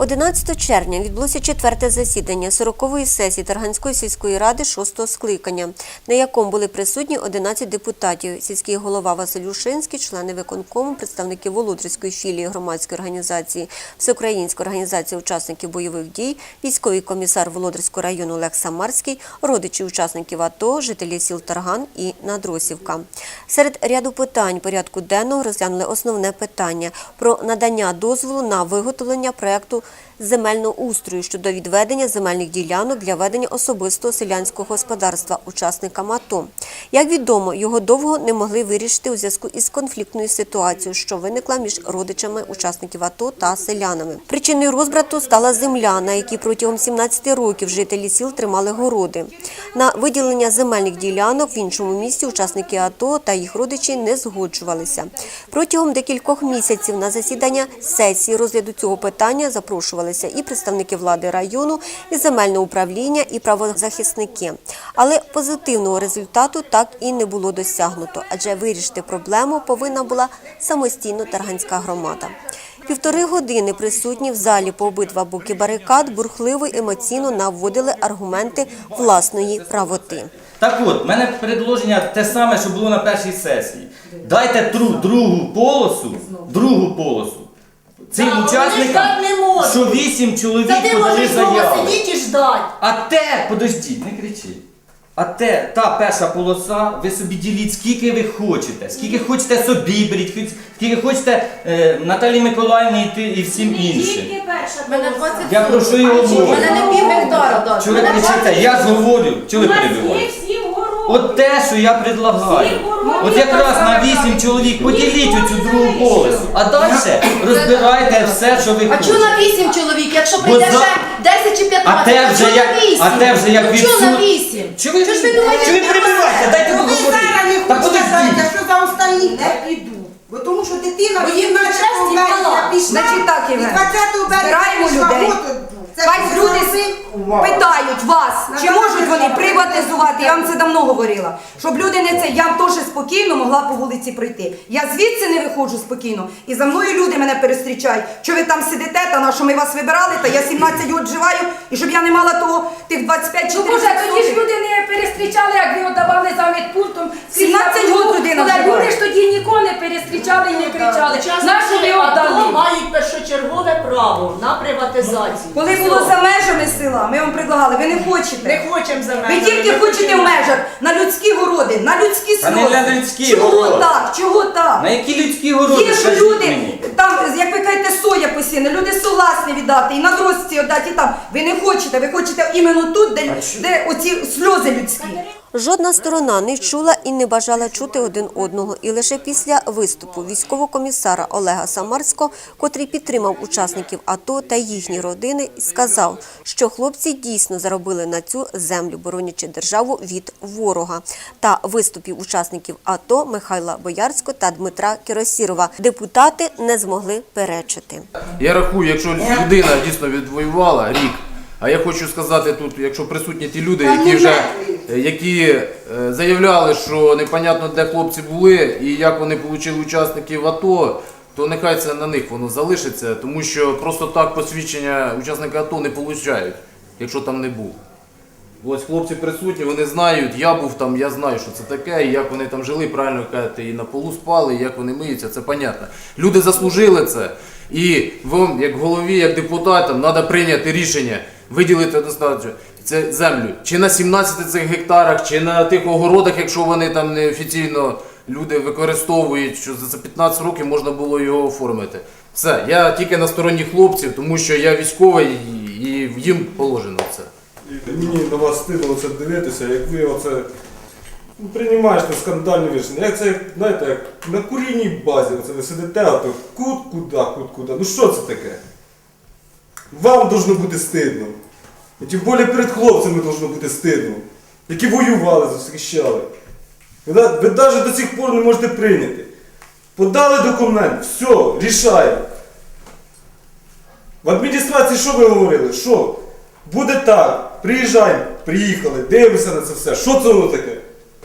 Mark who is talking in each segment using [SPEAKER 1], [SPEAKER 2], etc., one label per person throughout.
[SPEAKER 1] 11 червня відбулося четверте засідання 40-ї сесії Тарганської сільської ради 6-го скликання, на якому були присутні 11 депутатів, сільський голова Василь Ушинський, члени виконкому, представники Володрської філії громадської організації, Всеукраїнської організації учасників бойових дій, військовий комісар Володарського району Олег Самарський, родичі учасників АТО, жителі сіл Тарган і Надросівка. Серед ряду питань порядку денного розглянули основне питання про надання дозволу на виготовлення проекту земельного устрою щодо відведення земельних ділянок для ведення особистого селянського господарства учасникам АТО. Як відомо, його довго не могли вирішити у зв'язку із конфліктною ситуацією, що виникла між родичами учасників АТО та селянами. Причиною розбрату стала земля, на якій протягом 17 років жителі сіл тримали городи. На виділення земельних ділянок в іншому місті учасники АТО та їх родичі не згоджувалися. Протягом декількох місяців на засідання сесії розгляду цього питання запрошувалися і представники влади району, і земельне управління, і правозахисники. Але позитивного результату так і не було досягнуто, адже вирішити проблему повинна була самостійно Тарганська громада. Півтори години присутні в залі по обидва боки барикад бурхливо емоційно наводили аргументи власної правоти.
[SPEAKER 2] Так от, в мене предложення те саме, що було на першій сесії. Дайте тру, другу полосу, другу полосу. Цим
[SPEAKER 3] Та, вони
[SPEAKER 2] учасникам,
[SPEAKER 3] ждать не можуть.
[SPEAKER 2] що вісім чоловік
[SPEAKER 3] Та ти
[SPEAKER 2] подали
[SPEAKER 3] можеш
[SPEAKER 2] заяву.
[SPEAKER 3] сидіти і ждать.
[SPEAKER 2] А те, подождіть, не кричіть. А те, та перша полоса, ви собі діліть, скільки ви хочете. Скільки хочете собі беріть, скільки хочете е, Наталі Миколаївні і, ти, і всім іншим.
[SPEAKER 4] Мене 20
[SPEAKER 2] Я про що і говорю.
[SPEAKER 4] Мене не пів гектара.
[SPEAKER 2] Чого ви кричите? Я ж говорю, чого ви перебиваєте? От те, що я предлагаю. От якраз на вісім чоловік поділіть оцю другу полосу, а далі розбирайте все, що ви
[SPEAKER 4] А чого
[SPEAKER 2] хочете.
[SPEAKER 4] на 8 чоловік, якщо прийде
[SPEAKER 2] за-
[SPEAKER 4] ще 10 чи 15,
[SPEAKER 2] А те вже як,
[SPEAKER 4] на 8?
[SPEAKER 2] а те вже як
[SPEAKER 4] Ну, чого на
[SPEAKER 2] вісім?
[SPEAKER 4] 8?
[SPEAKER 2] Чого ви,
[SPEAKER 4] Чого ж ви думаєте,
[SPEAKER 2] Чи ви перебиваєте? Дайте
[SPEAKER 5] Ну, ви
[SPEAKER 2] договорити.
[SPEAKER 5] зараз не
[SPEAKER 2] Та
[SPEAKER 5] хочете
[SPEAKER 2] подождіть.
[SPEAKER 5] сказати, що за останні не піду. Бо тому що дитина
[SPEAKER 4] Бо їм
[SPEAKER 5] 18
[SPEAKER 4] щастя мала.
[SPEAKER 5] пішла,
[SPEAKER 6] Значить так, Євген,
[SPEAKER 5] 20 березня
[SPEAKER 6] збираємо
[SPEAKER 5] пішла
[SPEAKER 6] людей.
[SPEAKER 5] в отпуск. Це
[SPEAKER 6] Хай люди
[SPEAKER 5] зовсім?
[SPEAKER 6] питають вас, чи можуть вони приватизувати. Я вам це давно говорила. Щоб люди не це, я б теж спокійно могла по вулиці пройти. Я звідси не виходжу спокійно. І за мною люди мене перестрічають. Що ви там сидите, та на що ми вас вибирали, та я 17 років живаю, і щоб я не мала того тих 25 чи
[SPEAKER 7] Ну, Боже, тоді ж люди не перестрічали, як ви отдавали за медпунктом.
[SPEAKER 6] 17
[SPEAKER 7] скрізь
[SPEAKER 6] год людина
[SPEAKER 7] Але
[SPEAKER 6] вживає.
[SPEAKER 7] люди ж тоді нікого не перестрічали і не кричали. Ви
[SPEAKER 3] Учасники
[SPEAKER 7] отдали?
[SPEAKER 3] мають першочергове право на приватизацію.
[SPEAKER 6] Коли було за межами села, ми вам предлагали, ви не хочете.
[SPEAKER 3] Не хочемо за
[SPEAKER 6] Ви тільки хочете в межах на людські городи, на людські
[SPEAKER 2] Та не на людські
[SPEAKER 6] Чого
[SPEAKER 2] городи.
[SPEAKER 6] так? Чого так?
[SPEAKER 2] На які людські городи?
[SPEAKER 6] Є ж
[SPEAKER 2] скажіть
[SPEAKER 6] люди,
[SPEAKER 2] мені?
[SPEAKER 6] там, як ви кажете, соя посіяна, люди согласні віддати, і на дрозці віддати, і там. Ви не хочете, ви хочете іменно тут, де, де оці сльози людські.
[SPEAKER 1] Жодна сторона не чула і не бажала чути один одного. І лише після виступу військового комісара Олега Самарського, котрий підтримав учасників АТО та їхні родини, сказав, що хлопці дійсно заробили на цю землю, боронячи державу від ворога. Та виступів учасників АТО Михайла Боярського та Дмитра Кіросірова депутати не змогли перечити.
[SPEAKER 8] Я рахую, якщо людина дійсно відвоювала рік. А я хочу сказати тут, якщо присутні ті люди, які вже які е, заявляли, що непонятно де хлопці були і як вони отримали учасників АТО, то нехай це на них воно залишиться, тому що просто так посвідчення учасника АТО не отримують, якщо там не був. Ось хлопці присутні, вони знають, я був там, я знаю, що це таке, і як вони там жили, правильно кажете, і на полу спали, і як вони миються, це понятно. Люди заслужили це. І вам, як голові, як депутатам, треба прийняти рішення, виділити достатньо це землю. Чи на 17 цих гектарах, чи на тих огородах, якщо вони там неофіційно люди використовують, що за 15 років можна було його оформити. Все, я тільки на стороні хлопців, тому що я військовий і їм положено це.
[SPEAKER 9] І мені на вас стидно це дивитися, як ви оце ну, приймаєте скандальні рішення. Як це, знаєте, як на курінній базі оце ви сидите, а то кут куди, кут куди. Ну що це таке? Вам должно бути стидно. І тим більше перед хлопцями должно бути стидно, які воювали, захищали. Ви, навіть до сих пор не можете прийняти. Подали документ, все, рішаємо. В адміністрації що ви говорили? Що? Буде так, приїжджаємо, приїхали, дивимося на це все. Що це воно таке?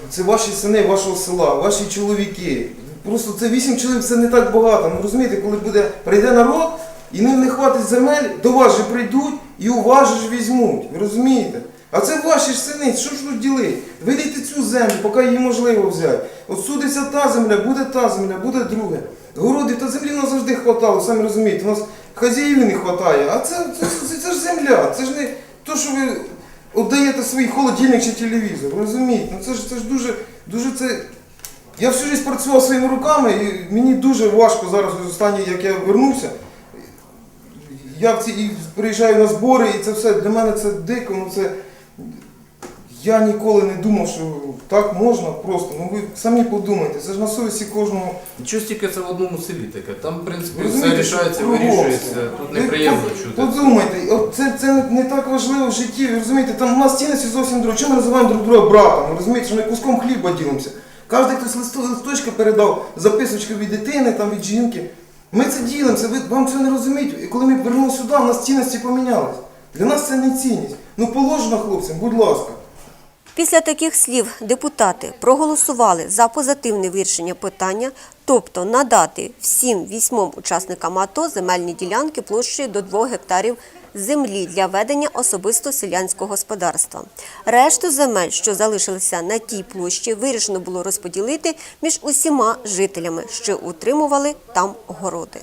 [SPEAKER 10] Це ваші сини вашого села, ваші чоловіки. Просто це вісім чоловік це не так багато. Ну розумієте, коли буде прийде народ, і ним не хватить земель, до вас же прийдуть і у ж візьмуть. Розумієте? А це ваші ж сини, що ж тут ділить? Видайте цю землю, поки її можливо взяти. От судиться та земля, буде та земля, буде друге. Городи та землі нас завжди хватало, самі розумієте, у нас хазяїв не вистачає. А це, це, це, це ж земля, це ж не то, що ви віддаєте свій холодильник чи телевізор. Розумієте? Ну це ж це ж дуже, дуже це. Я всю життя працював своїми руками, і мені дуже важко зараз, останній, як я вернувся. Я в ці, і приїжджаю на збори, і це все для мене це дико. Ну це, я ніколи не думав, що так можна просто. Ну ви самі подумайте, це ж на совісті кожного.
[SPEAKER 8] Нічого стільки це в одному селі таке. Там, в принципі, все
[SPEAKER 10] розумієте,
[SPEAKER 8] рішається,
[SPEAKER 10] що
[SPEAKER 8] вирішується. Тут
[SPEAKER 10] Ви
[SPEAKER 8] неприємно чути.
[SPEAKER 10] Подумайте, от це, це не так важливо в житті. Ви розумієте, там у нас цінності зовсім друге. Чому ми називаємо друг друга братом? Ви розумієте, що ми куском хліба ділимося. Кожен хтось листо- листочки передав, записочки від дитини, там, від жінки. Ми це ділимося, ви вам це не розумієте. І коли ми вернулися сюди, у нас цінності помінялись. Для нас це не цінність. Ну положено хлопцям, будь ласка.
[SPEAKER 1] Після таких слів депутати проголосували за позитивне вирішення питання, тобто надати всім вісьмом учасникам АТО земельні ділянки площею до 2 гектарів землі для ведення особисто селянського господарства. Решту земель, що залишилися на тій площі, вирішено було розподілити між усіма жителями, що утримували там городи.